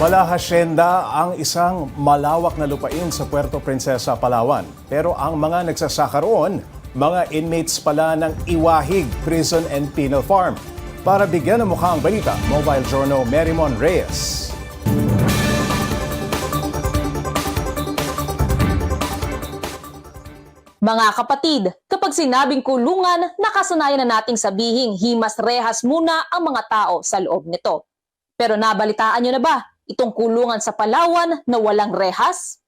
Wala hasyenda ang isang malawak na lupain sa Puerto Princesa, Palawan. Pero ang mga nagsasaka roon, mga inmates pala ng Iwahig Prison and Penal Farm. Para bigyan ng mukha ang balita, Mobile Journal Merimon Reyes. Mga kapatid, kapag sinabing kulungan, nakasanayan na nating sabihing himas rehas muna ang mga tao sa loob nito. Pero nabalitaan nyo na ba itong kulungan sa Palawan na walang rehas?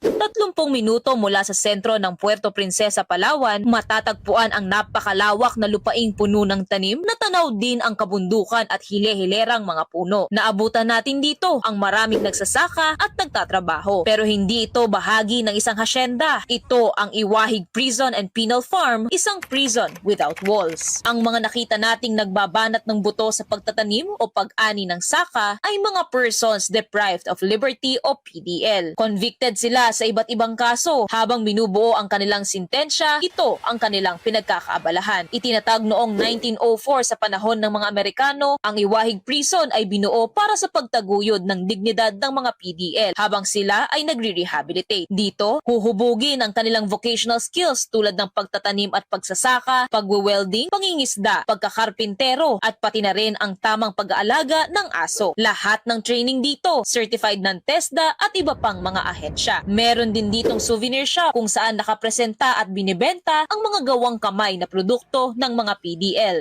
30 minuto mula sa sentro ng Puerto Princesa, Palawan, matatagpuan ang napakalawak na lupaing puno ng tanim na tanaw din ang kabundukan at hile-hilerang mga puno. Naabutan natin dito ang maraming nagsasaka at nagtatrabaho. Pero hindi ito bahagi ng isang hasyenda. Ito ang Iwahig Prison and Penal Farm, isang prison without walls. Ang mga nakita nating nagbabanat ng buto sa pagtatanim o pag-ani ng saka ay mga persons deprived of liberty o PDL. Convicted sila sa iba't ibang kaso. Habang binubuo ang kanilang sintensya, ito ang kanilang pinagkakaabalahan. Itinatag noong 1904 sa panahon ng mga Amerikano, ang Iwahig Prison ay binuo para sa pagtaguyod ng dignidad ng mga PDL habang sila ay nagre-rehabilitate. Dito, huhubugin ang kanilang vocational skills tulad ng pagtatanim at pagsasaka, pagwe-welding, pangingisda, pagkakarpintero at pati na rin ang tamang pag-aalaga ng aso. Lahat ng training dito, certified ng TESDA at iba pang mga ahensya. Meron din ditong souvenir shop kung saan nakapresenta at binibenta ang mga gawang kamay na produkto ng mga PDL.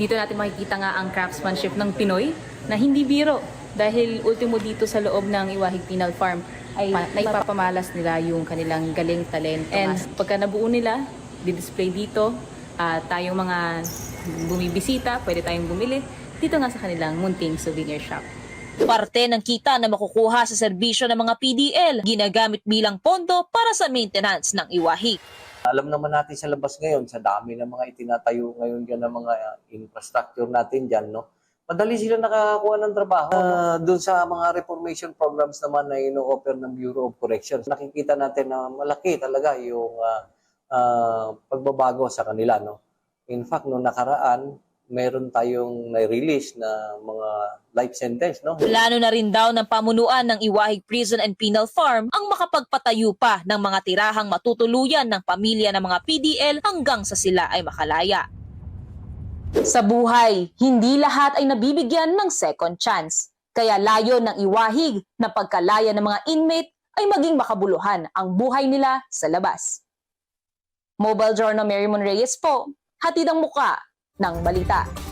Dito natin makikita nga ang craftsmanship ng Pinoy na hindi biro dahil ultimo dito sa loob ng Iwahig Penal Farm ay naipapamalas nila yung kanilang galing talento. And pagka nabuo nila, di-display dito, at tayong mga bumibisita, pwede tayong bumili dito nga sa kanilang munting souvenir shop. Parte ng kita na makukuha sa serbisyo ng mga PDL ginagamit bilang pondo para sa maintenance ng iwahig. Alam naman natin sa labas ngayon, sa dami ng mga itinatayo ngayon dyan ng mga uh, infrastructure natin dyan, no? Madali sila nakakakuha ng trabaho. Uh, doon sa mga reformation programs naman na ino-offer ng Bureau of Corrections, nakikita natin na malaki talaga yung uh, uh, pagbabago sa kanila, no? In fact, noong nakaraan, meron tayong na-release na mga life sentence, no? Plano na rin daw ng pamunuan ng Iwahig Prison and Penal Farm ang makapagpatayo pa ng mga tirahang matutuluyan ng pamilya ng mga PDL hanggang sa sila ay makalaya. Sa buhay, hindi lahat ay nabibigyan ng second chance. Kaya layo ng Iwahig na pagkalaya ng mga inmate ay maging makabuluhan ang buhay nila sa labas. Mobile Journal Mary Mon Reyes po, hatid ang muka ng balita.